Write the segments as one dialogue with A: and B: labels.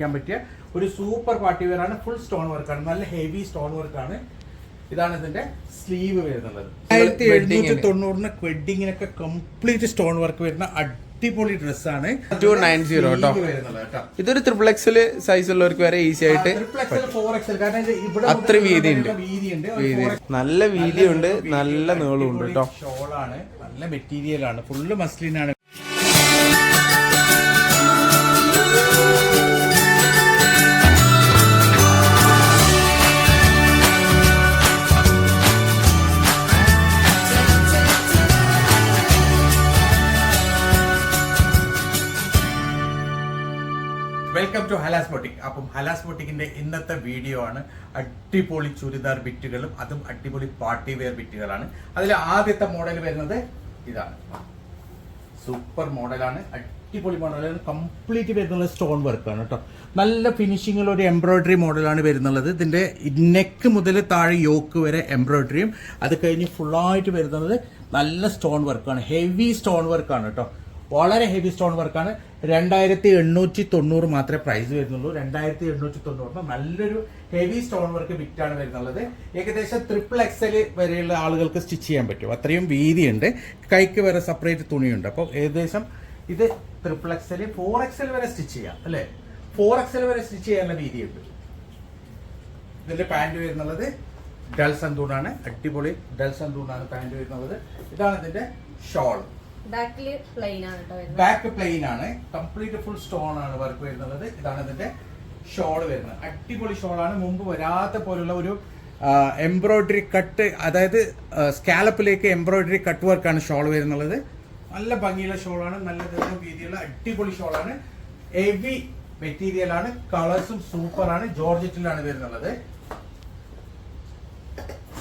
A: ചെയ്യാൻ പറ്റിയ ഒരു സൂപ്പർ പാർട്ടി വെയർ ആണ്. ഫുൾ സ്റ്റോൺ വർക്കാണ് നല്ല ഹെവി സ്റ്റോൺ വർക്ക് ആണ്. ഇതാണ് ഇതിന്റെ സ്ലീവ് വരുന്നത്. ആയിരത്തി എഴുന്നൂറ്റി തൊണ്ണൂറിന് വെഡിങ്ങിനൊക്കെ കംപ്ലീറ്റ് സ്റ്റോൺ വർക്ക് വരുന്ന അടിപൊളി ഡ്രസ്സാണ്
B: 290 കേട്ടോ.
A: വരുന്നത് കേട്ടോ.
B: ഇതൊരു ട്രിപ്പിൾ എക്സൽ സൈസ് ഉള്ളവർക്ക് വരെ ഈസി ആയിട്ട് അത്ര വീതി
A: വീതിയുണ്ട്.
B: വീതി. നല്ല വീതിയുണ്ട്. നല്ല നീളമുണ്ട് കേട്ടോ.
A: ഷോളാണ് നല്ല മെറ്റീരിയൽ ആണ്. ഫുള്ള് മസ്ലിൻ ഹലാസ് ബൊട്ടിക് അപ്പം ഹലാസ് ബൊട്ടിക്കിന്റെ ഇന്നത്തെ വീഡിയോ ആണ് അടിപൊളി ചുരിദാർ ബിറ്റുകളും അതും അടിപൊളി പാർട്ടി വെയർ ബിറ്റുകളാണ്. അതിൽ ആദ്യത്തെ മോഡൽ വരുന്നത് ഇതാണ്. സൂപ്പർ മോഡലാണ് അടിപൊളി മോഡലാണ് കംപ്ലീറ്റ് വരുന്നത് സ്റ്റോൺ വർക്കാണ് കേട്ടോ നല്ല ഫിനിഷിങ്ങിൽ ഒരു എംബ്രോയ്ഡറി മോഡലാണ് വരുന്നുള്ളത്. ഇതിന്റെ നെക്ക് മുതൽ താഴെ യോക്ക് വരെ എംബ്രോയ്ഡറിയും അത് കഴിഞ്ഞ് ഫുള്ളായിട്ട് വരുന്നത് നല്ല സ്റ്റോൺ വർക്കാണ് ഹെവി സ്റ്റോൺ വർക്കാണ് കേട്ടോ വളരെ ഹെവി സ്റ്റോൺ വർക്കാണ് രണ്ടായിരത്തി എണ്ണൂറ്റി തൊണ്ണൂറ് മാത്രമേ പ്രൈസ് വരുന്നുള്ളൂ. രണ്ടായിരത്തി എണ്ണൂറ്റി തൊണ്ണൂറിന് നല്ലൊരു ഹെവി സ്റ്റോൺ വർക്ക് ബിറ്റാണ് വരുന്നുള്ളത്. ഏകദേശം ട്രിപ്പിൾ എക്സൽ വരെയുള്ള ആളുകൾക്ക് സ്റ്റിച്ച് ചെയ്യാൻ പറ്റും. അത്രയും വീതിയുണ്ട്. കൈക്ക് വരെ സെപ്പറേറ്റ് തുണിയുണ്ട്. അപ്പോൾ ഏകദേശം ഇത് ട്രിപ്പിൾ എക്സൽ ഫോർ എക്സൽ വരെ സ്റ്റിച്ച് ചെയ്യാം. അല്ലേ? ഫോർ എക്സൽ വരെ സ്റ്റിച്ച് ചെയ്യാനുള്ള വീതിയുണ്ട്. ഇതിന്റെ പാന്റ് വരുന്നുള്ളത് ഡൽ സന്തൂണാണ് അടിപൊളി ഡൽ സന്തൂണാണ് പാന്റ് വരുന്നത്. ഇതാണ് ഇതിന്റെ ഷോൾ ബാക്ക് പ്ലെയിൻ ആണ് കംപ്ലീറ്റ് ഫുൾ സ്റ്റോൺ ആണ്. വർക്ക് വരുന്നത്. ഇതാണ് ഇതിന്റെ ഷോൾ വരുന്നത്. അടിപൊളി ഷോൾ ആണ്. മുമ്പ് വരാത്ത പോലുള്ള ഒരു എംബ്രോയിഡറി കട്ട് അതായത് സ്കാലപ്പിലേക്ക് എംബ്രോയിഡറി കട്ട് വർക്കാണ് ഷോൾ വരുന്നത്. നല്ല ഭംഗിയുള്ള ഷോൾ ആണ്. നല്ല രീതിയിലുള്ള വീതിയുള്ള ഷോൾ ആണ്. ഹെവി മെറ്റീരിയൽ ആണ്. കളേഴ്സും സൂപ്പർ ആണ്. ജോർജറ്റിലാണ് വരുന്നത്.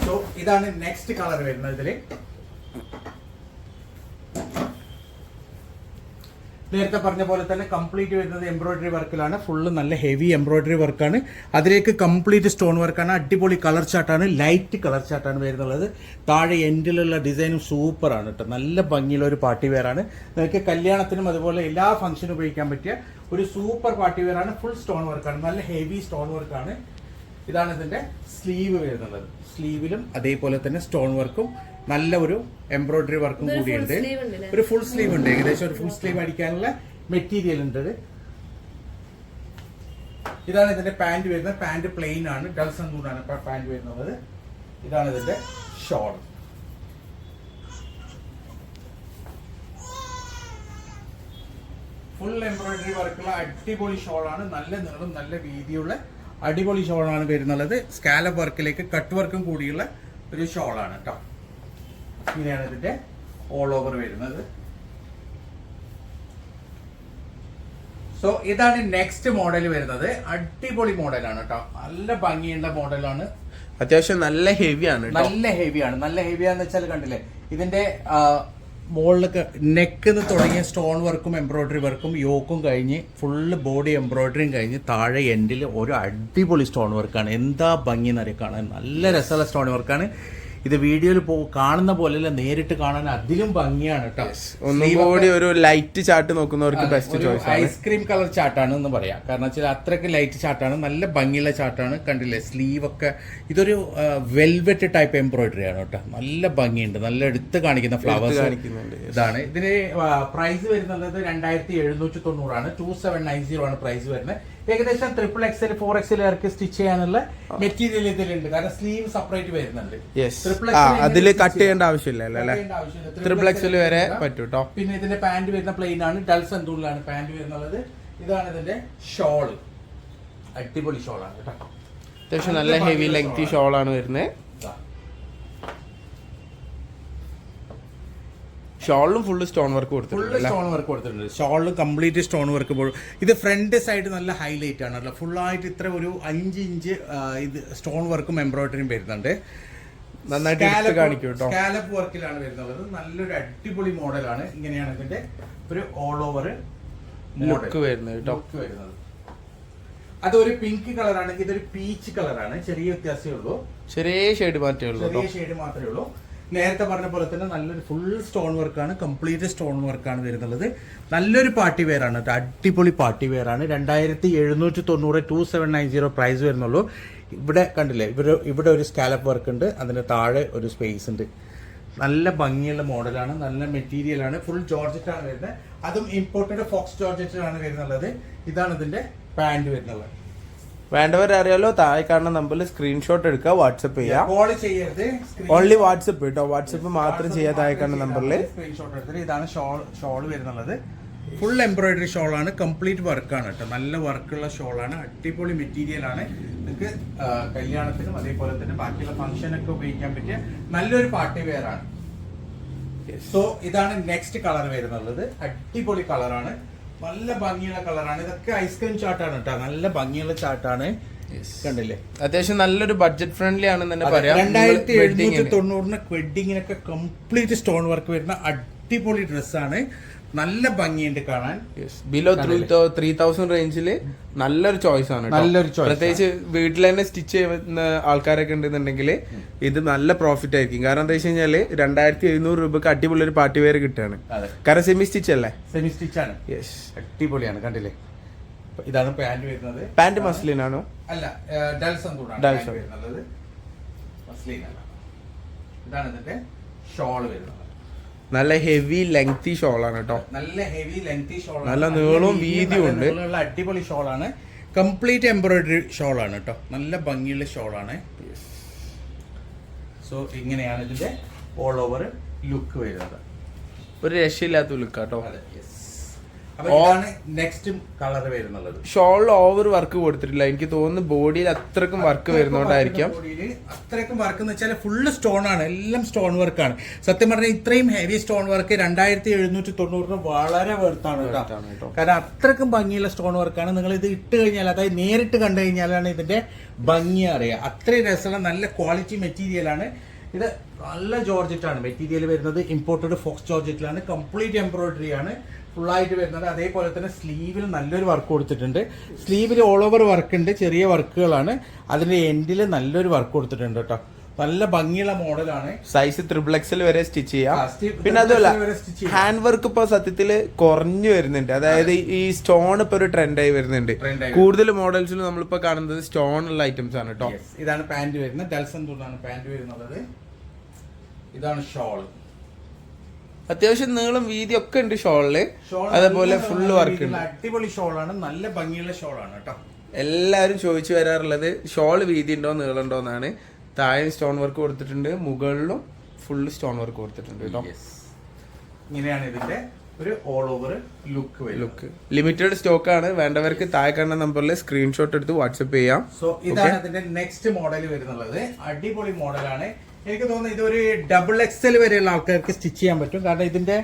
A: സോ ഇതാണ് നെക്സ്റ്റ് കളർ വരുന്നത് ഇതിൽ. നേരത്തെ പറഞ്ഞ പോലെ തന്നെ കംപ്ലീറ്റ് വരുന്നത് എംബ്രോയിഡറി വർക്കിലാണ് ഫുള്ള് നല്ല ഹെവി എംബ്രോയിഡറി വർക്കാണ് അതിലേക്ക് കംപ്ലീറ്റ് സ്റ്റോൺ വർക്കാണ് അടിപൊളി കളർ ചാട്ടാണ് ലൈറ്റ് കളർ ചാട്ടാണ് വരുന്നത് താഴെ എൻഡിലുള്ള ഡിസൈനും സൂപ്പറാണ് കേട്ടോ നല്ല ഭംഗിയുള്ള ഒരു പാർട്ടി വെയറാണ് നിങ്ങൾക്ക് കല്യാണത്തിനും അതുപോലെ എല്ലാ ഫംഗ്ഷനും ഉപയോഗിക്കാൻ പറ്റിയ ഒരു സൂപ്പർ പാർട്ടി വെയറാണ് ഫുൾ സ്റ്റോൺ വർക്കാണ് നല്ല ഹെവി സ്റ്റോൺ വർക്കാണ് ഇതാണ് ഇതിന്റെ സ്ലീവ് വരുന്നത് സ്ലീവിലും അതേപോലെ തന്നെ സ്റ്റോൺ വർക്കും നല്ല ഒരു എംബ്രോയിഡറി വർക്കും കൂടിയുണ്ട്. ഒരു ഫുൾ സ്ലീവ് ഉണ്ട്. ഏകദേശം ഒരു ഫുൾ സ്ലീവ് അടിക്കാനുള്ള മെറ്റീരിയൽ ഉണ്ട് ഇതാണ് ഇതിന്റെ പാന്റ് വരുന്നത്. പാന്റ് പ്ലെയിൻ ആണ്. ഡൽസൺ കൂടാണ് പാന്റ് വരുന്നത്. ഇതാണ് ഇതിന്റെ ഷോൾ ഫുൾ എംബ്രോയിഡറി വർക്കുള്ള അടിപൊളി ഷോളാണ് നല്ല നീളം നല്ല വീതിയുള്ള അടിപൊളി ഷോളാണ് വരുന്നുള്ളത് സ്കാലപ്പ് വർക്കിലേക്ക് കട്ട് വർക്കും കൂടിയുള്ള ഒരു ഷോളാണ് കേട്ടോ ഇങ്ങനെയാണ് ഇതിന്റെ ഓൾ ഓവർ വരുന്നത്. സോ ഇതാണ് നെക്സ്റ്റ് മോഡൽ വരുന്നത്. അടിപൊളി മോഡലാണ് കേട്ടോ നല്ല ഭംഗിയുള്ള മോഡലാണ്
B: അത്യാവശ്യം നല്ല ഹെവിയാണ്
A: നല്ല ഹെവിയാണ് നല്ല ഹെവിയാന്ന് വെച്ചാൽ കണ്ടില്ലേ ഇതിന്റെ മുകളിലൊക്കെ നെക്കിന്ന് തുടങ്ങിയ സ്റ്റോൺ വർക്കും എംബ്രോയിഡറി വർക്കും യോക്കും കഴിഞ്ഞ് ഫുള്ള് ബോഡി എംബ്രോയിഡറിയും കഴിഞ്ഞ് താഴെ എൻഡിൽ ഒരു അടിപൊളി സ്റ്റോൺ വർക്കാണ് എന്താ ഭംഗി നിരക്കാണ് കാണാൻ? നല്ല രസമുള്ള സ്റ്റോൺ വർക്കാണ് ഇത് വീഡിയോയിൽ പോ കാണുന്ന പോലെയല്ല നേരിട്ട് കാണാൻ അതിലും ഭംഗിയാണ് കേട്ടോ.
B: ഒന്നും കൂടി ഒരു ലൈറ്റ് ചാർട്ട് നോക്കുന്നവർക്ക് ബെസ്റ്റ് ചോയ്സ് ആണ്.
A: ഐസ്ക്രീം കളർ ചാട്ടാണ് എന്ന് പറയാം. കാരണം വെച്ചാൽ അത്രയ്ക്ക് ലൈറ്റ് ചാട്ടാണ് നല്ല ഭംഗിയുള്ള ചാട്ടാണ്. കണ്ടില്ലേ സ്ലീവ് ഒക്കെ ഇതൊരു വെൽവെറ്റ് ടൈപ്പ് എംബ്രോയിഡറി ആണ് കേട്ടോ. നല്ല ഭംഗിയുണ്ട്. നല്ല എടുത്ത് കാണിക്കുന്ന ഫ്ലവേഴ്സ്
B: കാണിക്കുന്നുണ്ട്,
A: ഇതാണ്. ഇതിന് പ്രൈസ് വരുന്നത് രണ്ടായിരത്തി എഴുന്നൂറ്റി തൊണ്ണൂറാണ് ടു സെവൻ നയൻ സീറോ ആണ് പ്രൈസ് വരുന്നത്. ഏകദേശം ട്രിപ്പിൾ എക്സൽ ഫോർ എക്സൽ ഇറക്കി സ്റ്റിച്ച് ചെയ്യാനുള്ള മെറ്റീരിയൽ ഇതിലുണ്ട്. കാരണം സ്ലീവ് സെപ്പറേറ്റ് വരുന്നുണ്ട്. അതിൽ
B: കട്ട് ചെയ്യേണ്ട
A: ആവശ്യമില്ല. അല്ലേ
B: ട്രിപ്പിൾ എക്സൽ വരെ. പറ്റും കേട്ടോ
A: പിന്നെ ഇതിന്റെ പാന്റ് വരുന്ന പ്ലെയിൻ ആണ്. ഡൽ സന്തൂണിലാണ് പാന്റ് വരുന്നത് ഇതാണ് ഇതിന്റെ ഷോൾ അടിപൊളി ഷോളാണ് കേട്ടോ.
B: അത്യാവശ്യം നല്ല ഹെവി ലെങ്തി ഷോളാണ് ആണ് വരുന്നത്. ഷോളിലും ഫുള്ള് സ്റ്റോൺ വർക്ക്
A: ഫുള്ള്
B: കൊടുത്തിട്ടുണ്ട്
A: സ്റ്റോൺ വർക്ക് കൊടുത്തിട്ടുണ്ട്. ഷോളിൽ കംപ്ലീറ്റ് സ്റ്റോൺ വർക്ക് പോലും. ഇത് ഫ്രണ്ട് സൈഡ് നല്ല ഹൈലൈറ്റ് ആണ് അല്ല. ഫുള്ളായിട്ട് ഇത്ര ഒരു അഞ്ച് ഇഞ്ച് ഇത് സ്റ്റോൺ വർക്കും എംബ്രോയിഡറിയും വരുന്നുണ്ട്.
B: നന്നായിട്ട് എടുത്ത് കാണിക്കും കേട്ടോ
A: സ്കാലപ്പ് വർക്കിലാണ് വരുന്നത് നല്ലൊരു അടിപൊളി മോഡലാണ്. ഇങ്ങനെയാണ് ഇതിന്റെ ഒരു ഓൾ ഓവർ
B: ലുക്ക് വരുന്നത് കേട്ടോ
A: ലുക്ക് വരുന്നത്. അതൊരു പിങ്ക് കളർ ആണെങ്കിൽ ഇതൊരു പീച്ച് കളറാണ് ചെറിയ വ്യത്യാസമേ ഉള്ളൂ.
B: ചെറിയ ഷെയ്ഡ് മാത്രമേ ഉള്ളൂ
A: ചെറിയ ഷെയ്ഡ് മാത്രമേ ഉള്ളൂ. നേരത്തെ പറഞ്ഞ പോലെ തന്നെ നല്ലൊരു ഫുൾ സ്റ്റോൺ വർക്കാണ് കംപ്ലീറ്റ് സ്റ്റോൺ വർക്കാണ് വരുന്നുള്ളത്. നല്ലൊരു പാർട്ടി വെയറാണ് അടിപൊളി പാർട്ടി വെയറാണ് രണ്ടായിരത്തി എഴുന്നൂറ്റി തൊണ്ണൂറ് two seven nine zero price വരുന്നുള്ളൂ. ഇവിടെ കണ്ടില്ലേ ഇവിടെ ഇവിടെ ഒരു സ്കാലപ്പ് വർക്ക് ഉണ്ട് അതിന് താഴെ ഒരു സ്പേസ് ഉണ്ട്. നല്ല ഭംഗിയുള്ള മോഡലാണ് നല്ല മെറ്റീരിയൽ ആണ്. ഫുൾ ജോർജറ്റാണ് വരുന്നത്. അതും ഇമ്പോർട്ടന്റ് ഫോക്സ് ജോർജറ്റാണ് വരുന്നുള്ളത്. ഇതാണ് ഇതിന്റെ പാന്റ് വരുന്നത്.
B: വേണ്ടവർ അറിയാലോ താഴെ കാണുന്ന നമ്പറിൽ സ്ക്രീൻഷോട്ട് എടുക്കുക വാട്സപ്പ് ചെയ്യാം.
A: കോൾ ചെയ്യരുത്.
B: ഓൺലി വാട്സപ്പ് കേട്ടോ വാട്സപ്പ് മാത്രം ചെയ്യാ താഴെ കാണുന്ന നമ്പറിൽ
A: സ്ക്രീൻഷോട്ട് എടുത്തിട്ട് ഇതാണ് ഷോൾ ഷോൾ വരുന്നുള്ളത്. ഫുൾ എംബ്രോയിഡറി ഷോൾ ആണ്. കംപ്ലീറ്റ് വർക്കാണ് കേട്ടോ നല്ല വർക്കുള്ള ആണ്. അടിപൊളി മെറ്റീരിയൽ ആണ്. നിങ്ങൾക്ക് കല്യാണത്തിനും അതേപോലെ തന്നെ ബാക്കിയുള്ള ഫംഗ്ഷനൊക്കെ ഉപയോഗിക്കാൻ പറ്റിയ നല്ലൊരു പാർട്ടി വെയർ ആണ്. സോ ഇതാണ് നെക്സ്റ്റ് കളർ വരുന്നുള്ളത്. അടിപൊളി കളറാണ് നല്ല ഭംഗിയുള്ള കളറാണ്. ഇതൊക്കെ ഐസ്ക്രീം ചാട്ടാണ് കേട്ടോ നല്ല ഭംഗിയുള്ള ചാട്ടാണ് കണ്ടില്ലേ?
B: അത്യാവശ്യം നല്ലൊരു ബഡ്ജറ്റ് ഫ്രണ്ട്ലി ആണെന്ന് തന്നെ പറയാം.
A: രണ്ടായിരത്തി എഴുന്നൂറ്റി. തൊണ്ണൂറിന് വെഡിങ്ങിനൊക്കെ കംപ്ലീറ്റ് സ്റ്റോൺ വർക്ക് വരുന്ന അടിപൊളി ഡ്രസ്സാണ് നല്ല ഭംഗിയുണ്ട് കാണാൻ.
B: ബിലോ ത്രീ ത്രീ തൗസൻഡ് റേഞ്ചിൽ നല്ലൊരു ചോയ്സ് ആണ്.
A: നല്ലൊരു ചോയ്സ്
B: പ്രത്യേകിച്ച് വീട്ടിൽ തന്നെ സ്റ്റിച്ച് ചെയ്യുന്ന ആൾക്കാരൊക്കെ ഉണ്ടെന്നുണ്ടെങ്കിൽ ഇത് നല്ല പ്രോഫിറ്റ് ആയിരിക്കും. കാരണം എന്താ വെച്ച് കഴിഞ്ഞാൽ രണ്ടായിരത്തി എഴുന്നൂറ് രൂപക്ക് അടിപൊളി ഒരു പാർട്ടി വെയർ കിട്ടുകയാണ്. കാരണം സെമി സ്റ്റിച്ച് അല്ലേ?
A: സെമി സ്റ്റിച്ച് ആണ്.
B: യെസ്
A: അടിപൊളിയാണ് കണ്ടില്ലേ? ഇതാണ് പാന്റ് വരുന്നത്.
B: പാന്റ് മസ്ലിൻ ആണോ?
A: അല്ല ഡൽസം കൂടാണ്. ഡൽസം. വരുന്നത്. മസ്ലിൻ അല്ല. ഇതാണ് ഇതിന്റെ ഷോൾ വരുന്നത്.
B: നല്ല ഹെവി ലെങ്തി ആണ് കേട്ടോ
A: നല്ല ഹെവി ലെങ്തി ഷോൾ
B: നല്ല നീളവും വീതിയും ഉണ്ട്.
A: അടിപൊളി ഷോൾ ആണ്. കംപ്ലീറ്റ് എംബ്രോയിഡറി ഷോൾ ആണ് കേട്ടോ നല്ല ഭംഗിയുള്ള ഷോൾ ആണ്. സോ ഇങ്ങനെയാണ് ഇതിന്റെ ഓൾ ഓവർ ലുക്ക് വരുന്നത്.
B: ഒരു രക്ഷയില്ലാത്ത ലുക്ക് കേട്ടോ
A: അതെ yes. നെക്സ്റ്റ് കളർ വരുന്നുള്ളത്.
B: ഷോളിൽ ഓവർ വർക്ക് കൊടുത്തിട്ടില്ല. എനിക്ക് തോന്നുന്നു ബോഡിയിൽ അത്രക്കും വർക്ക് വരുന്നോണ്ടായിരിക്കാം.
A: അത്രക്കും വർക്ക് എന്ന് വെച്ചാൽ ഫുള്ള് സ്റ്റോൺ ആണ്. എല്ലാം സ്റ്റോൺ വർക്കാണ് സത്യം പറഞ്ഞാൽ ഇത്രയും ഹെവി സ്റ്റോൺ വർക്ക് രണ്ടായിരത്തി എഴുന്നൂറ്റി തൊണ്ണൂറിന് വളരെ വെറുത്താണ് കേട്ടോ. കാരണം അത്രക്കും ഭംഗിയുള്ള സ്റ്റോൺ വർക്കാണ് നിങ്ങൾ ഇത് ഇട്ട് കഴിഞ്ഞാൽ അതായത് നേരിട്ട് കണ്ടു കഴിഞ്ഞാലാണ് ഇതിന്റെ ഭംഗി അറിയുക അത്രയും രസമുള്ള നല്ല ക്വാളിറ്റി മെറ്റീരിയൽ ആണ്. ഇത് നല്ല ജോർജറ്റ് ആണ് മെറ്റീരിയൽ വരുന്നത് ഇമ്പോർട്ടഡ് ഫോക്സ് ജോർജറ്റിലാണ്. കംപ്ലീറ്റ് എംബ്രോയിഡറി ആണ്. ഫുൾ ആയിട്ട് വരുന്നത്. അതേപോലെ തന്നെ സ്ലീവിൽ നല്ലൊരു വർക്ക് കൊടുത്തിട്ടുണ്ട്. സ്ലീവിൽ ഓൾ ഓവർ വർക്ക് ഉണ്ട്. ചെറിയ വർക്കുകളാണ് അതിന്റെ എൻഡിൽ നല്ലൊരു വർക്ക് കൊടുത്തിട്ടുണ്ട് കേട്ടോ. നല്ല ഭംഗിയുള്ള മോഡലാണ്.
B: സൈസ് ത്രിബിൾ എക്സൽ വരെ സ്റ്റിച്ച് ചെയ്യാം. പിന്നെ അതുമല്ല. ഹാൻഡ് വർക്ക് ഇപ്പൊ സത്യത്തിൽ കുറഞ്ഞു വരുന്നുണ്ട്. അതായത് ഈ സ്റ്റോൺ ഇപ്പൊ ഒരു ട്രെൻഡായി വരുന്നുണ്ട്. കൂടുതൽ മോഡൽസിൽ നമ്മളിപ്പോ കാണുന്നത് സ്റ്റോൺ ഉള്ള ഐറ്റംസ് ആണ് കേട്ടോ
A: ഇതാണ് പാന്റ് വരുന്നത്. ഡൽസൺ പാന്റ് വരുന്നത്. ഇതാണ് ഷോൾ
B: അത്യാവശ്യം നീളം വീതി ഒക്കെ ഉണ്ട് ഷോളിൽ. അതേപോലെ ഫുള്ള് വർക്ക് ഉണ്ട്.
A: അടിപൊളി ഷോളാണ് നല്ല ഭംഗിയുള്ള ഷോളാണ് കേട്ടോ
B: എല്ലാവരും ചോദിച്ചു വരാറുള്ളത് ഷോൾ വീതി ഉണ്ടോ നീളം ഉണ്ടോ എന്നാണ്. താഴെ സ്റ്റോൺ വർക്ക് കൊടുത്തിട്ടുണ്ട് മുകളിലും ഫുള്ള് സ്റ്റോൺ വർക്ക് കൊടുത്തിട്ടുണ്ട് കേട്ടോ
A: ഇങ്ങനെയാണ് ഇതിന്റെ ഒരു all over look
B: look limited stock ആണ്. വേണ്ടവർക്ക് താഴെ കാണുന്ന നമ്പറിൽ സ്ക്രീൻഷോട്ട് എടുത്ത് വാട്സപ്പ് ചെയ്യാം.
A: സോ ഇതാണ് ഇതിന്റെ നെക്സ്റ്റ് മോഡൽ വരുന്നുള്ളത്. അടിപൊളി മോഡലാണ് എനിക്ക് തോന്നുന്നു ഇതൊരു ഡബിൾ എക്സൽ വരെയുള്ള ആൾക്കാർക്ക് സ്റ്റിച്ച് ചെയ്യാൻ പറ്റും. കാരണം ഇതിന്റെ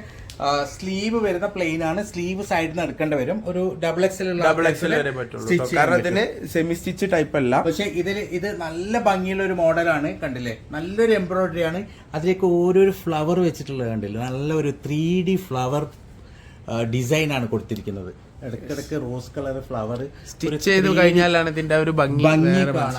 A: സ്ലീവ് വരുന്ന പ്ലെയിൻ ആണ്. സ്ലീവ് സൈഡിൽ നിന്ന് എടുക്കേണ്ടി വരും. ഒരു ഡബിൾ എക്സൽ
B: ഡബിൾ എക്സൽ വരെ പറ്റുള്ളൂ കാരണം ഇതിന് സെമി സ്റ്റിച്ച് ടൈപ്പ് അല്ല.
A: പക്ഷേ ഇതിൽ ഇത് നല്ല ഭംഗിയുള്ള ഒരു മോഡലാണ് കണ്ടില്ലേ? നല്ലൊരു എംബ്രോയിഡറി ആണ്. അതിലേക്ക് ഓരോരു ഫ്ലവർ വെച്ചിട്ടുള്ളത് കണ്ടില്ലേ? നല്ല ഒരു ത്രീ ഡി ഫ്ലവർ ഡിസൈൻ ആണ് കൊടുത്തിരിക്കുന്നത്. ഇടയ്ക്കിടയ്ക്ക് റോസ് കളർ ഫ്ലവർ
B: സ്റ്റിച്ച് ചെയ്ത് കഴിഞ്ഞാലാണ് ഇതിന്റെ ഒരു ഭംഗി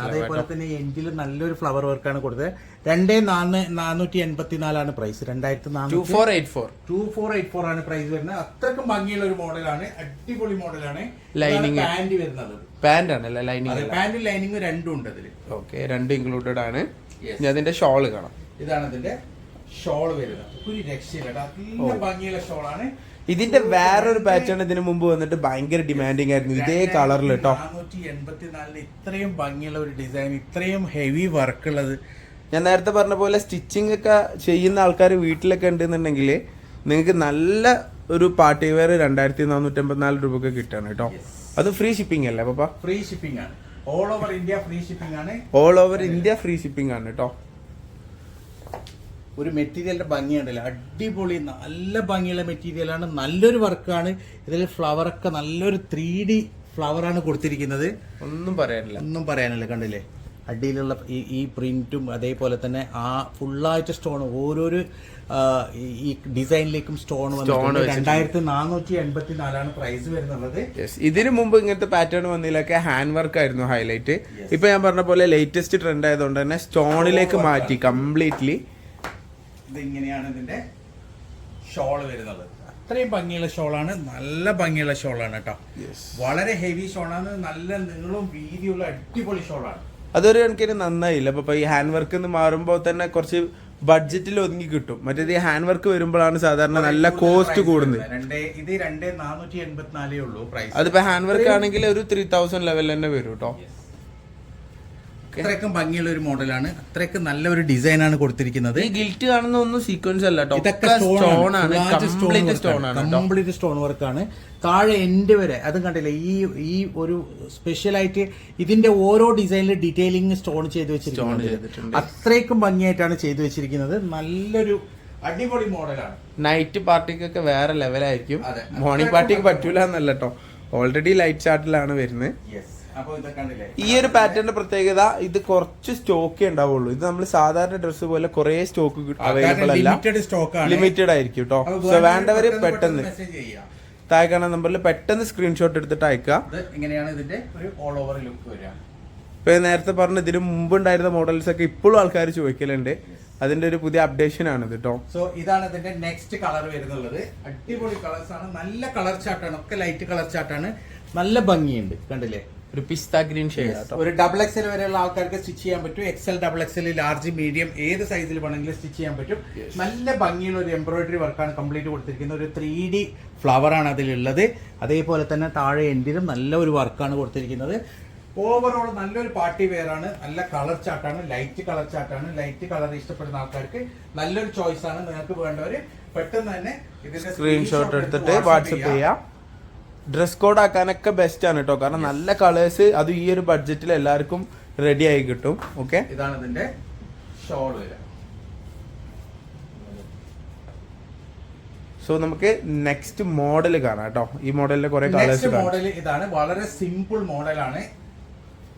A: അതേപോലെ തന്നെ എൻഡിൽ നല്ലൊരു ഫ്ലവർ വർക്കാണ് കൊടുത്തത്. രണ്ടേ നാല് നാനൂറ്റി എൺപത്തി നാലാണ് പ്രൈസ് രണ്ടായിരത്തി
B: ടു
A: നാനൂറ്റി
B: four eight four
A: two four eight four ആണ് പ്രൈസ് വരുന്നത്. അത്രക്കും ഭംഗിയുള്ള ഒരു മോഡലാണ്. അടിപൊളി മോഡലാണ്.
B: ലൈനിങ്
A: പാന്റ് വരുന്നത്.
B: പാന്റ് ആണ് അല്ലേ? ലൈനിങ്
A: പാന്റും ലൈനിങ്ങും രണ്ടും ഉണ്ട് അതിൽ
B: ഓക്കെ രണ്ട് ഇൻക്ലൂഡഡ് ആണ്. ഇനി അതിന്റെ ഷോൾ കാണാം.
A: ഇതാണ് അതിന്റെ ഷോൾ വരുന്നത്. ഒരു രക്ഷയില്ല നല്ല ഭംഗിയുള്ള ഷോളാണ്
B: ഇതിന്റെ വേറൊരു പാറ്റേൺ ഇതിനു മുമ്പ് വന്നിട്ട് ഭയങ്കര ഡിമാൻഡിങ് ആയിരുന്നു. ഇതേ കളറിൽ കേട്ടോ
A: നാനൂറ്റി എൺപത്തിനാലിന് ഇത്രയും ഭംഗിയുള്ള ഒരു ഡിസൈൻ ഇത്രയും ഹെവി വർക്ക് ഉള്ളത്.
B: ഞാൻ നേരത്തെ പറഞ്ഞ പോലെ സ്റ്റിച്ചിങ് ഒക്കെ ചെയ്യുന്ന ആൾക്കാർ വീട്ടിലൊക്കെ ഉണ്ടെന്നുണ്ടെങ്കിൽ നിങ്ങൾക്ക് നല്ല ഒരു പാർട്ടി വെയർ രണ്ടായിരത്തി നാനൂറ്റി അമ്പത്തിനാല് രൂപക്ക് കിട്ടാണ് കേട്ടോ അത് ഫ്രീ ഷിപ്പിംഗ് അല്ലേ പപ്പ?
A: ഫ്രീ ഷിപ്പിംഗ് ആണ്. All over India free shipping ആണ്.
B: All over India free shipping ആണ് കേട്ടോ
A: ഒരു മെറ്റീരിയലിന്റെ ഭംഗിയുണ്ടല്ലോ അടിപൊളി നല്ല ഭംഗിയുള്ള മെറ്റീരിയലാണ് നല്ലൊരു വർക്കാണ്. ഇതിൽ ഫ്ലവറൊക്കെ നല്ലൊരു ത്രീ ഡി ഫ്ലവറാണ് ആണ് കൊടുത്തിരിക്കുന്നത്.
B: ഒന്നും പറയാനില്ല.
A: ഒന്നും പറയാനില്ല കണ്ടില്ലേ? അടിയിലുള്ള ഈ ഈ പ്രിന്റും അതേപോലെ തന്നെ ആ ഫുള്ളായിട്ട് സ്റ്റോൺ ഓരോരോ ഈ- ഡിസൈനിലേക്കും സ്റ്റോൺ
B: സ്റ്റോൺ
A: രണ്ടായിരത്തി നാനൂറ്റി എൺപത്തി നാലാണ് പ്രൈസ് വരുന്നുള്ളത്
B: യെസ് ഇതിനു മുമ്പ് ഇങ്ങനത്തെ പാറ്റേൺ വന്നതിലൊക്കെ ഹാൻഡ് വർക്ക് ആയിരുന്നു ഹൈലൈറ്റ് ഇപ്പൊ ഞാൻ പറഞ്ഞ പോലെ ലേറ്റസ്റ്റ് ട്രെൻഡ് ആയതുകൊണ്ട് തന്നെ സ്റ്റോണിലേക്ക് മാറ്റി കംപ്ലീറ്റ്ലി
A: ഇത് ഇങ്ങനെയാണ് ഇതിന്റെ ഷോൾ വരുന്നത്. അത്രയും ഭംഗിയുള്ള ഷോളാണ്. നല്ല ഭംഗിയുള്ള ഷോളാണ് കേട്ടോ. വളരെ ഹെവി ഷോളാണ്. നല്ല നീളവും വീതിയുള്ള അടിപൊളി ഷോളാണ്.
B: അതൊരു കണക്കിന് നന്നായില്ല. അപ്പൊ ഈ ഹാൻഡ് വർക്ക് എന്ന് മാറുമ്പോൾ തന്നെ കുറച്ച് ബഡ്ജറ്റിൽ ഒതുങ്ങി കിട്ടും. മറ്റേത് ഈ ഹാൻഡ് വർക്ക് വരുമ്പോഴാണ് സാധാരണ നല്ല കോസ്റ്റ് കൂടുന്നത്.
A: ഇത് രണ്ടേ നാനൂറ്റി എൺപത്തിനാലേ ഉള്ളൂ പ്രൈസ്
B: അതിപ്പോ ഹാൻഡ് വർക്ക് ആണെങ്കിൽ ഒരു ത്രീ തൗസൻഡ് ലെവൽ തന്നെ വരും കേട്ടോ.
A: അത്രയ്ക്കും ഭംഗിയുള്ള ഒരു മോഡലാണ്. അത്രയ്ക്കും നല്ല ഒരു ഡിസൈൻ ആണ് കൊടുത്തിരിക്കുന്നത്.
B: ഈ ഗിൽറ്റ് കാണുന്ന ഒന്നും സീക്വൻസ് അല്ല
A: ഇതൊക്കെ
B: സ്റ്റോൺ ആണ്. കംപ്ലീറ്റ് സ്റ്റോൺ ആണ്.
A: സ്റ്റോൺ വർക്കാണ് താഴെ എൻഡ് വരെ അതും കണ്ടില്ലേ ഈ ഈ ഒരു സ്പെഷ്യൽ ആയിട്ട് ഇതിന്റെ ഓരോ ഡിസൈനിൽ ഡീറ്റെയിലിംഗ് സ്റ്റോൺ ചെയ്ത് വെച്ചിരിക്കുന്നത്.
B: ചെയ്തിട്ടുണ്ട്.
A: അത്രയ്ക്കും ഭംഗിയായിട്ടാണ് ചെയ്തു വെച്ചിരിക്കുന്നത്. നല്ലൊരു അടിപൊളി മോഡലാണ്.
B: നൈറ്റ് പാർട്ടിക്കൊക്കെ വേറെ ലെവലായിരിക്കും മോർണിംഗ് പാർട്ടിക്ക് പറ്റൂല എന്നല്ല കേട്ടോ ഓൾറെഡി ലൈറ്റ് ചാർട്ടിലാണ് വരുന്നത്. ഈ ഒരു പാറ്റേണിന്റെ പ്രത്യേകത ഇത് കുറച്ച് സ്റ്റോക്കേ ഉണ്ടാവുള്ളൂ. ഇത് നമ്മൾ സാധാരണ ഡ്രസ്സ് പോലെ കുറെ സ്റ്റോക്ക് അവൈലബിൾ അല്ല.
A: ലിമിറ്റഡ്
B: ആയിരിക്കും കേട്ടോ സോ
A: വേണ്ടവര്
B: പെട്ടെന്ന് താഴെ കാണുന്ന നമ്പറിൽ പെട്ടെന്ന് സ്ക്രീൻഷോട്ട് എടുത്തിട്ട് അയക്കുക.
A: എങ്ങനെയാണ് ഇതിന്റെ ഒരു ഓൾ ഓവർ ലുക്ക് വരിക.
B: ഇപ്പൊ നേരത്തെ പറഞ്ഞ ഇതിന് മുമ്പ് ഉണ്ടായിരുന്ന മോഡൽസ് ഒക്കെ ഇപ്പോഴും ആൾക്കാർ ചോദിക്കലുണ്ട്. അതിന്റെ ഒരു പുതിയ അപ്ഡേഷൻ ആണ് കേട്ടോ
A: സോ ഇതാണ് ഇതിന്റെ നെക്സ്റ്റ് കളർ വരുന്നുള്ളത്. അടിപൊളി കളേഴ്സ് ആണ്. നല്ല കളർ ചാർട്ടാണ് ഒക്കെ ലൈറ്റ് കളർ ചാർട്ടാണ് നല്ല ഭംഗിയുണ്ട്. കണ്ടില്ലേ?
B: ഒരു പിസ്ത ഗ്രീൻ ഷെയ്ഡ്
A: ഒരു ഡബിൾ എക്സൽ വരെയുള്ള ആൾക്കാർക്ക് സ്റ്റിച്ച് ചെയ്യാൻ പറ്റും. XL double XL large medium ഏത് സൈസിൽ വേണമെങ്കിലും സ്റ്റിച്ച് ചെയ്യാൻ പറ്റും. നല്ല ഭംഗിയുള്ള ഒരു എംബ്രോയിഡറി വർക്കാണ് കംപ്ലീറ്റ് കൊടുത്തിരിക്കുന്നത്. ഒരു ത്രീ ഡി ഫ്ലവർ ആണ് അതിലുള്ളത്. അതേപോലെ തന്നെ താഴെ എൻഡിലും നല്ല ഒരു വർക്കാണ് കൊടുത്തിരിക്കുന്നത്. ഓവറോൾ നല്ലൊരു പാർട്ടി വെയർ ആണ്. നല്ല കളർ ചാർട്ടാണ് ലൈറ്റ് കളർ ചാർട്ടാണ് ലൈറ്റ് കളർ ഇഷ്ടപ്പെടുന്ന ആൾക്കാർക്ക് നല്ലൊരു ചോയ്സ് ആണ് നിങ്ങൾക്ക് വേണ്ടവര്. പെട്ടെന്ന് തന്നെ ഇതിന്റെ
B: സ്ക്രീൻഷോട്ട് എടുത്തിട്ട് വാട്സപ്പ് ചെയ്യാം. ഡ്രസ് കോഡ് ആക്കാനൊക്കെ ബെസ്റ്റ് ആണ് കേട്ടോ കാരണം നല്ല കളേഴ്സ് അത് ഈ ഒരു ബഡ്ജറ്റിൽ എല്ലാവർക്കും റെഡി ആയി കിട്ടും. ഓക്കെ
A: ഇതാണ് ഇതിന്റെ ഷോൾ വരിക.
B: സോ നമുക്ക് നെക്സ്റ്റ് മോഡൽ കാണാം കേട്ടോ ഈ മോഡലിലെ കുറെ കളേഴ്സ്
A: മോഡൽ ഇതാണ് വളരെ സിമ്പിൾ മോഡലാണ്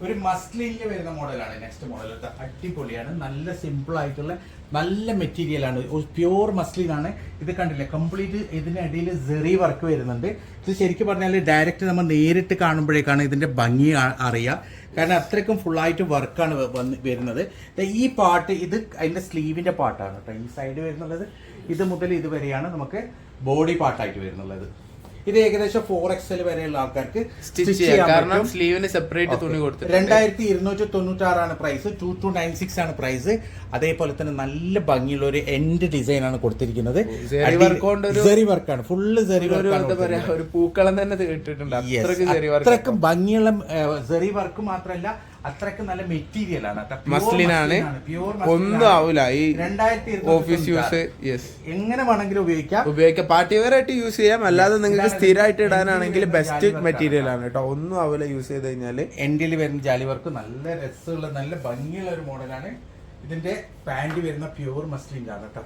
A: ഒരു മസ്ലിനിൽ വരുന്ന മോഡലാണ് നെക്സ്റ്റ് മോഡൽ അടിപൊളിയാണ്. നല്ല സിമ്പിൾ ആയിട്ടുള്ള നല്ല മെറ്റീരിയൽ ആണ്. പ്യൂർ മസ്ലിൻ ആണ്. ഇത് കണ്ടില്ലേ? കംപ്ലീറ്റ് ഇതിനിടയിൽ ജെറി വർക്ക് വരുന്നുണ്ട്. ഇത് ശരിക്കും പറഞ്ഞാൽ ഡയറക്റ്റ് നമ്മൾ നേരിട്ട് കാണുമ്പോഴേക്കാണ് ഇതിന്റെ ഭംഗി അറിയാം. കാരണം അത്രയ്ക്കും ഫുള്ളായിട്ട് വർക്കാണ് വന്ന് വരുന്നത്. ഈ പാർട്ട് ഇത് അതിന്റെ സ്ലീവിന്റെ പാർട്ടാണ് കേട്ടോ. ഈ സൈഡ് വരുന്നുള്ളത്. ഇത് മുതൽ ഇതുവരെയാണ് നമുക്ക് ബോഡി പാർട്ടായിട്ട് വരുന്നുള്ളത്. ഇത് ഏകദേശം ഫോർ എക്സൽ വരെയുള്ള ആൾക്കാർക്ക്
B: സ്റ്റിച്ച് ചെയ്യാം കാരണം. സ്ലീവിന് സെപ്പറേറ്റ് തുണി കൊടുത്തു
A: രണ്ടായിരത്തി ഇരുന്നൂറ്റി തൊണ്ണൂറ്റി ആറാണ് price two two nine six ആണ് പ്രൈസ് അതേപോലെ തന്നെ നല്ല ഭംഗിയുള്ള ഒരു എൻഡ് ഡിസൈൻ ആണ് കൊടുത്തിരിക്കുന്നത്. സെറി വർക്കാണ് ഫുള്ള് സെറി വർക്ക്
B: ഒരു പൂക്കളം തന്നെ ഇട്ടിട്ടുണ്ട്. അത്രക്കും
A: ഭംഗിയുള്ള സെറി വർക്ക് മാത്രമല്ല അത്രക്കും നല്ല മെറ്റീരിയൽ ആണ്.
B: മസ്ലിൻ ആണ്. ഒന്നും ആവില്ല ഈ ഓഫീസ് യൂസ് യെസ്
A: എങ്ങനെ വേണമെങ്കിലും ഉപയോഗിക്കാം.
B: ഉപയോഗിക്കാം. പാർട്ടി വെയർ ആയിട്ട് യൂസ് ചെയ്യാം. അല്ലാതെ നിങ്ങൾക്ക് സ്ഥിരമായിട്ട് ഇടാനാണെങ്കിൽ ബെസ്റ്റ് മെറ്റീരിയൽ ആണ് കേട്ടോ. ഒന്നും ആവില്ല യൂസ് ചെയ്ത് കഴിഞ്ഞാൽ
A: എൻഡിൽ വരുന്ന ജാലി വർക്ക് നല്ല രസമുള്ള നല്ല ഭംഗിയുള്ള ഒരു മോഡലാണ് ഇതിന്റെ പാന്റ് വരുന്ന പ്യൂർ മസ്ലിൻ ആണ് കേട്ടോ.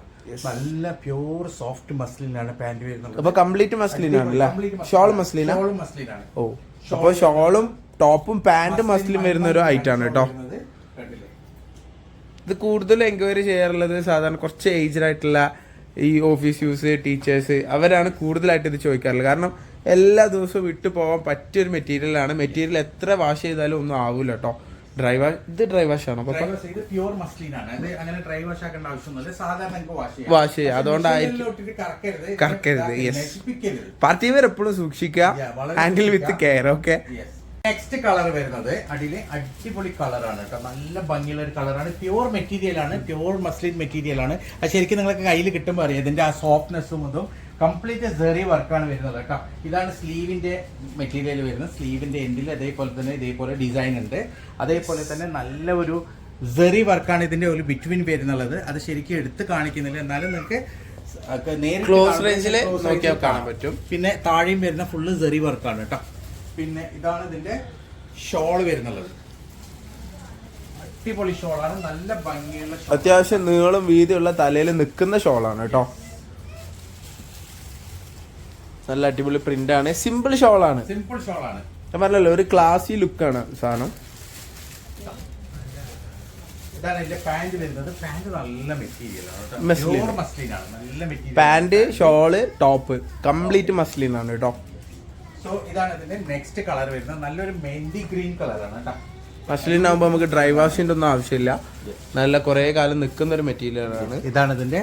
A: നല്ല പ്യൂർ സോഫ്റ്റ് മസ്ലിൻ ആണ് പാന്റ് വരുന്നത്.
B: അപ്പൊ കംപ്ലീറ്റ് മസ്ലിൻ ആണല്ലേ? ഷോൾ മസ്ലിന
A: ഷോൾ മസ്ലിൻ ആണ്.
B: ഓ. അപ്പൊ ഷോളും ടോപ്പും പാന്റും മസ്ലിൻ വരുന്ന ഒരു ഐറ്റം ആണ് കേട്ടോ? ഇത് കൂടുതൽ എൻക്വയറി ചെയ്യാറുള്ളത് സാധാരണ കുറച്ച് ഏജ്ഡ് ആയിട്ടുള്ള ഈ ഓഫീസ് യൂസ് ടീച്ചേഴ്സ് അവരാണ് കൂടുതലായിട്ട് ഇത് ചോദിക്കാറുള്ളത്. കാരണം എല്ലാ ദിവസവും വിട്ടു പോകാൻ പറ്റിയൊരു മെറ്റീരിയൽ ആണ്. മെറ്റീരിയൽ എത്ര വാഷ് ചെയ്താലും ഒന്നും ആവില്ല കേട്ടോ. ഡ്രൈ വാഷ് ഇത് ഡ്രൈ വാഷ് ആണ്.
A: വാഷ് ആക്കേണ്ട ആവശ്യമൊന്നുമില്ല. സാധാരണ നമുക്ക് വാഷ് ചെയ്യാം.
B: Wash ചെയ്യാം. അതുകൊണ്ടായിരിക്കും.
A: കറക്കരുത്. യെസ്
B: പാർട്ടി വെയർ എപ്പോഴും സൂക്ഷിക്കുക. Handle with care okay
A: next colour വരുന്നത് അടിയിൽ അടിപൊളി കളറാണ് കേട്ടോ. നല്ല ഭംഗിയുള്ള ഒരു കളറാണ് പ്യൂർ മെറ്റീരിയലാണ് പ്യൂർ മസ്ലിൻ മെറ്റീരിയലാണ് അത് ശരിക്കും നിങ്ങൾക്ക് കയ്യിൽ കിട്ടുമ്പോൾ അറിയാം. ഇതിന്റെ ആ സോഫ്റ്റ്നെസ്സും ഇതും കംപ്ലീറ്റ് സെറി വർക്കാണ് വരുന്നത് കേട്ടോ. ഇതാണ് സ്ലീവിന്റെ മെറ്റീരിയൽ വരുന്നത്. സ്ലീവിന്റെ എൻഡിൽ അതേപോലെ തന്നെ ഇതേപോലെ ഡിസൈൻ ഉണ്ട്. അതേപോലെ തന്നെ നല്ല ഒരു സെറി വർക്കാണ് ഇതിന്റെ ഒരു ബിറ്റ്വീൻ വരുന്നുള്ളത്. അത് ശരിക്കും എടുത്ത് കാണിക്കുന്നില്ല. എന്നാലും നിങ്ങൾക്ക് ക്ലോസ് നേരിട്ട്
B: ൽ
A: close
B: നോക്കിയാൽ കാണാൻ പറ്റും.
A: പിന്നെ താഴെയും വരുന്ന ഫുള്ള് സെറി വർക്കാണ് കേട്ടോ. പിന്നെ ഇതാണ് ഇതിന്റെ ഷോൾ വരുന്നുള്ളത്. അടിപൊളി ഷോളാണ്. നല്ല ഭംഗിയുള്ള
B: അത്യാവശ്യം നീളം വീതിയുള്ള തലയിൽ നിൽക്കുന്ന ഷോളാണ് കേട്ടോ. നല്ല അടിപൊളി പ്രിന്റ് ആണ്. സിമ്പിൾ ഷോൾ ആണ്
A: സിമ്പിൾ ഷോളാണ്.
B: ഞാൻ പറഞ്ഞല്ലോ ഒരു ക്ലാസി ലുക്കാണ് സാധനം.
A: ഇതാണ് ഇതിന്റെ പാന്റ് വരുന്നത്. പാന്റ് നല്ല മെറ്റീരിയൽ ആണ് സാധനം
B: pant shawl top complete muslin ആണ് കേട്ടോ.
A: സോ ഇതാണ് ഇതിന്റെ നെക്സ്റ്റ് കളർ വരുന്നത്. നല്ലൊരു മെഹന്തി ഗ്രീൻ കളറാണ് കേട്ടോ.
B: മസ്ലിൻ ആകുമ്പോൾ നമുക്ക് ഡ്രൈ വാഷിന്റെ ഒന്നും ആവശ്യമില്ല. നല്ല കുറെ കാലം നിൽക്കുന്ന ഒരു മെറ്റീരിയൽ ആണ്.
A: ഇതാണ് ഇതിന്റെ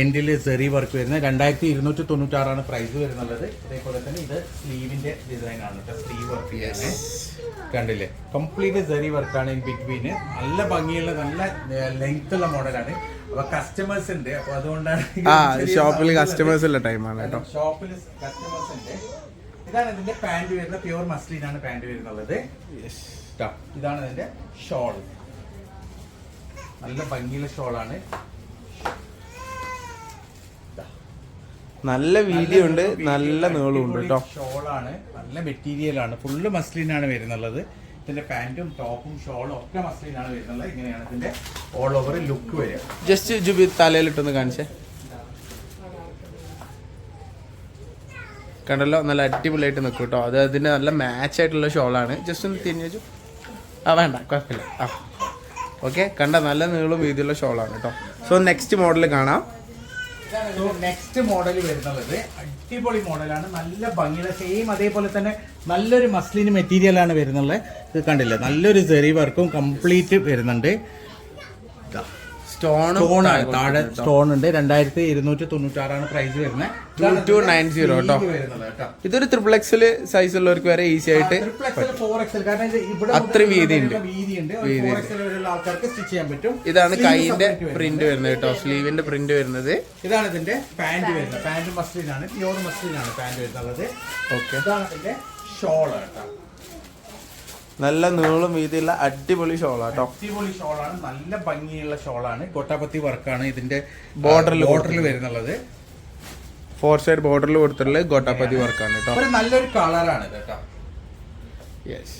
A: എൻഡിൽ സെറി വർക്ക് വരുന്നത്. രണ്ടായിരത്തി ഇരുന്നൂറ്റി തൊണ്ണൂറ്റാറാണ് പ്രൈസ് വരുന്നുള്ളത്. അതേപോലെ തന്നെ ഇത് സ്ലീവിന്റെ ഡിസൈൻ ആണ് കേട്ടോ. സ്ലീവ് വർക്ക് ചെയ്യാൻ കണ്ടില്ലേ? കംപ്ലീറ്റ് സെറി വർക്കാണ് ഇൻ ബിറ്റ്വീന് നല്ല ഭംഗിയുള്ള നല്ല ലെങ്ത് ഉള്ള മോഡലാണ് അപ്പൊ കസ്റ്റമേഴ്സ് ഉണ്ട്. അപ്പൊ അതുകൊണ്ടാണ്
B: ഷോപ്പിൽ കസ്റ്റമേഴ്സ് ഉള്ള ടൈമാണ് കേട്ടോ.
A: ഷോപ്പിൽ കസ്റ്റമേഴ്സ് ഉണ്ട്. ഇതാണ് ഇതിന്റെ പാന്റ് വരുന്നത് പ്യുവർ മസ്ലിനാണ് പാന്റ് വരുന്നുള്ളത്. ഇതാണ് ഇതിന്റെ ഷോൾ നല്ല ഭംഗിയുള്ള ഷോളാണ്
B: നല്ല വീതി ഉണ്ട് നല്ല നീളം ഉണ്ട് കേട്ടോ
A: ഷോളാണ് നല്ല മെറ്റീരിയൽ ആണ്. ഫുള്ള് മസ്ലിനാണ് വരുന്നുള്ളത്. ഇതിന്റെ പാന്റും ടോപ്പും ഷോളും ഒക്കെ മസ്ലിനാണ് വരുന്നുള്ളത്. ഇങ്ങനെയാണ് ഇതിന്റെ ഓൾ ഓവർ ലുക്ക് വരിക.
B: ജസ്റ്റ് ജുബി തലയിലിട്ടൊന്ന് കാണിച്ചേ. കണ്ടല്ലോ നല്ല അടിപൊളിയായിട്ട് നിൽക്കും കേട്ടോ. അത് അതിന് നല്ല മാച്ച് ആയിട്ടുള്ള ഷോളാണ് ജസ്റ്റ് ഒന്ന് തിരിഞ്ഞു വെച്ചു. ആ വേണ്ട കുഴപ്പമില്ല. ആ ഓക്കെ കണ്ട നല്ല നീളും വീതിയുള്ള ഷോളാണ് കേട്ടോ. സോ നെക്സ്റ്റ് മോഡൽ കാണാം.
A: നെക്സ്റ്റ് മോഡൽ വരുന്നത്. അടിപൊളി മോഡലാണ് നല്ല ഭംഗിയുള്ള സെയിം അതേപോലെ തന്നെ നല്ലൊരു മസ്ലിൻ മെറ്റീരിയലാണ് വരുന്നുള്ളത് ഇത് കണ്ടില്ലേ? നല്ലൊരു ചെറിയ വർക്കും കംപ്ലീറ്റ് വരുന്നുണ്ട്.
B: സ്റ്റോൺ
A: ആണ് താഴെ സ്റ്റോൺ. ഉണ്ട് രണ്ടായിരത്തി ഇരുന്നൂറ്റി തൊണ്ണൂറ്റാറാണ് പ്രൈസ് വരുന്നത്
B: 2290 കേട്ടോ. ഇതൊരു എക്സൽ സൈസ് ഉള്ളവർക്ക് വരെ ഈസി ആയിട്ട് അത്രയും
A: വീതി ഉണ്ട് വീതി സ്റ്റിച്ച് ചെയ്യാൻ പറ്റും.
B: ഇതാണ്
A: കൈന്റെ
B: കൈയിന്റെ പ്രിന്റ് വരുന്നത് കേട്ടോ. സ്ലീവിന്റെ പ്രിന്റ് വരുന്നത്.
A: ഇതാണ് ഇതിന്റെ പാന്റ് വരുന്നത്. പാന്റ് മസ്ലിനാണ് പ്യോർ മസ്ലിനാണ് പാന്റ് വരുന്നത്.
B: ഓക്കെ
A: ഇതാണ് ഇതിന്റെ ഷോൾ കേട്ടോ.
B: നല്ല നീളും വീതിയുള്ള അടിപൊളി ഷോളാട്ടോ
A: അടിപൊളി ഷോളാണ്. നല്ല ഭംഗിയുള്ള ഷോളാണ്. കൊട്ടാപ്പത്തി വർക്കാണ് ഇതിന്റെ
B: ബോർഡറിൽ
A: ബോർഡറിൽ വരുന്നുള്ളത്.
B: ഫോർ സൈഡ് ബോർഡറിൽ കൊടുത്തിട്ടുള്ള ഗോട്ടാപ്പതി വർക്കാണ് കേട്ടോ.
A: നല്ലൊരു കളറാണ് കേട്ടോ.
B: യെസ്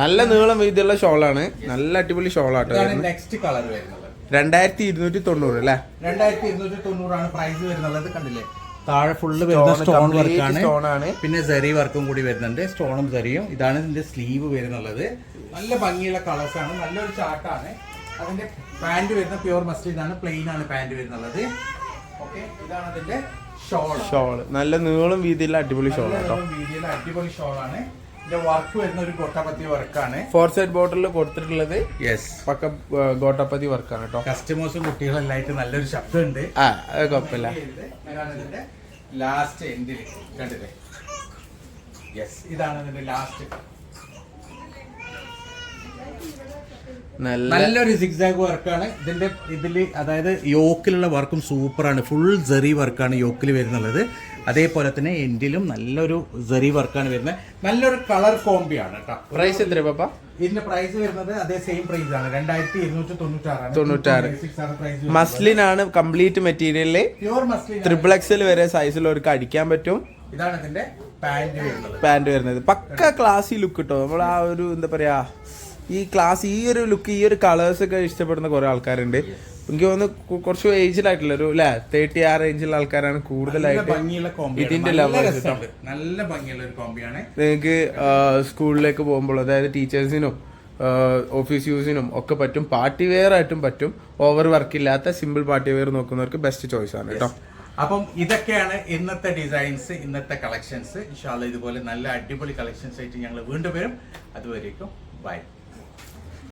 B: നല്ല നീളം വീതിയുള്ള ഷോളാണ്. നല്ല അടിപൊളി ഷോളാട്ടോ
A: നെക്സ്റ്റ് കളർ വരുന്നത്.
B: രണ്ടായിരത്തി ഇരുന്നൂറ്റി തൊണ്ണൂറ് അല്ലേ?
A: രണ്ടായിരത്തി ഇരുന്നൂറ്റി തൊണ്ണൂറാണ് പ്രൈസ് വരുന്നത്. കണ്ടില്ലേ? താഴെ ഫുള്ള് വരുന്ന സ്റ്റോൺ
B: വർക്ക്
A: വർക്കാണ്
B: സ്റ്റോൺ ആണ്.
A: പിന്നെ സെറി വർക്കും കൂടി വരുന്നുണ്ട്. സ്റ്റോണും സെറിയും ഇതാണ് ഇതിന്റെ സ്ലീവ് വരുന്നുള്ളത്. നല്ല ഭംഗിയുള്ള കളേഴ്സ് ആണ്. നല്ലൊരു ചാർട്ടാണ് അതിന്റെ പാന്റ് വരുന്ന പ്യുവർ മസ്റ്റേഡ് ആണ്. പ്ലെയിൻ ആണ് പാന്റ് വരുന്നുള്ളത്. ഓക്കെ ഇതാണ് അതിന്റെ ഷോൾ
B: ഷോൾ നല്ല നീളം വീതിയുള്ള അടിപൊളി ഷോൾ കേട്ടോ
A: വീതിയുള്ള അടിപൊളി ഷോൾ ഇതിന്റെ വർക്ക് വരുന്ന ഒരു കൊട്ടപ്പത്തി വർക്കാണ്
B: ഫോർ സൈഡ് ബോർഡറിൽ കൊടുത്തിട്ടുള്ളത്
A: യെസ്
B: പക്ക ഗോട്ടാപ്പതി വർക്കാണ് കേട്ടോ
A: കസ്റ്റമേഴ്സും കുട്ടികളെല്ലായിട്ട് നല്ലൊരു ശബ്ദമുണ്ട്
B: ആ അത് കുഴപ്പമില്ല
A: ലാസ്റ്റ് എൻഡിൽ കണ്ടില്ലേ? യെസ് ഇതാണ് ഇതിന്റെ ലാസ്റ്റ് നല്ലൊരു സിക്സാഗ് വർക്കാണ് ഇതിന്റെ ഇതിൽ അതായത് യോക്കിലുള്ള വർക്കും സൂപ്പറാണ്. ഫുൾ ജെറി വർക്കാണ് യോക്കിൽ വരുന്നുള്ളത്. അതേപോലെ തന്നെ എൻഡിലും നല്ലൊരു ജെറി വർക്കാണ് വരുന്നത്. നല്ലൊരു കളർ കോമ്പിയാണ് കേട്ടോ
B: പ്രൈസ് എത്ര പാപ്പ?
A: ഇതിന്റെ പ്രൈസ് വരുന്നത് അതേ സെയിം പ്രൈസ് ആണ്. രണ്ടായിരത്തി ഇരുന്നൂറ്റി തൊണ്ണൂറ്റാറാണ്
B: തൊണ്ണൂറ്റാറ്. മസ്ലിൻ ആണ് കംപ്ലീറ്റ് മെറ്റീരിയലിൽ
A: പ്യൂർ മസ്ലിൻ
B: ട്രിപ്പിൾ എക്സൽ വരെ സൈസിലവർക്ക് അടിക്കാൻ പറ്റും.
A: ഇതാണ് ഇതിന്റെ പാന്റ് വരുന്നത്.
B: പാന്റ് വരുന്നത്. പക്ക ക്ലാസി ലുക്ക് കിട്ടോ നമ്മൾ ആ ഒരു എന്താ പറയാ ഈ ക്ലാസ് ഈ ഒരു ലുക്ക് ഈ ഒരു കളേഴ്സ് ഒക്കെ ഇഷ്ടപ്പെടുന്ന കുറെ ആൾക്കാരുണ്ട്. എനിക്ക് തോന്നുന്നു കുറച്ച് ഏജിലായിട്ടുള്ള ഒരു അല്ലെ തേർട്ടി ആ റേഞ്ചിലുള്ള ആൾക്കാരാണ് കൂടുതലായിട്ട് ഇതിന്റെ
A: ലവ് നല്ല ഭംഗിയുള്ള ഒരു കോമ്പിയാണ്
B: നിങ്ങൾക്ക് സ്കൂളിലേക്ക് പോകുമ്പോൾ അതായത് ടീച്ചേഴ്സിനും ഓഫീസ് യൂസിനും ഒക്കെ പറ്റും. പാർട്ടി വെയർ ആയിട്ടും പറ്റും. ഓവർ വർക്ക് ഇല്ലാത്ത സിമ്പിൾ പാർട്ടി വെയർ നോക്കുന്നവർക്ക് ബെസ്റ്റ് ചോയ്സ് ആണ് കേട്ടോ.
A: അപ്പം ഇതൊക്കെയാണ് ഇന്നത്തെ ഡിസൈൻസ് ഇന്നത്തെ കളക്ഷൻസ് ഇൻഷാല്ല ഇതുപോലെ നല്ല അടിപൊളി കളക്ഷൻസ് ആയിട്ട് ഞങ്ങൾ വീണ്ടും വരും. അതുവരേക്കും ബൈ